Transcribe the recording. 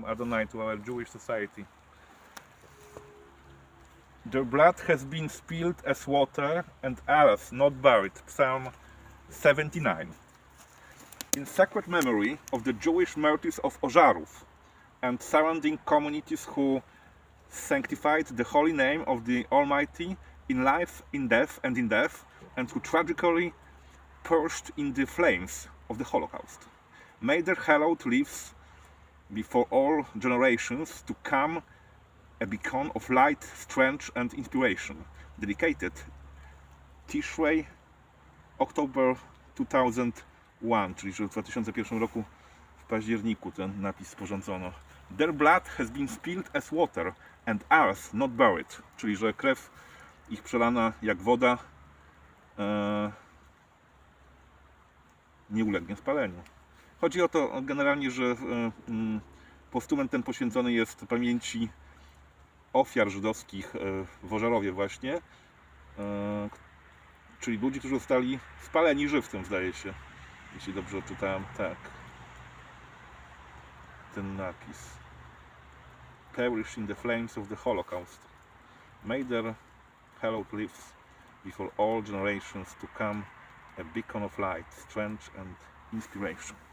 Um, from Adonai to our Jewish society. Their blood has been spilled as water and ours not buried. Psalm 79. In sacred memory of the Jewish martyrs of Ożarów and surrounding communities who sanctified the holy name of the Almighty in life, in death, and in death, and who tragically perished in the flames of the Holocaust. May their hallowed lives before all generations to come a beacon of light, strength, and inspiration. Dedicated Tishrei, October 2001, czyli że w 2001 roku w październiku ten napis sporządzono. Their blood has been spilled as water and ours not buried, czyli że krew ich przelana jak woda e, nie ulegnie spaleniu. Chodzi o to generalnie, że e, mm, postument ten poświęcony jest pamięci ofiar żydowskich e, w Ożarowie właśnie, e, czyli ludzi, którzy zostali spaleni żywcem, zdaje się, jeśli dobrze odczytałem, tak. Ten napis. Perish in the flames of the Holocaust. May their hallowed lives before all generations to come a beacon of light, strength and inspiration.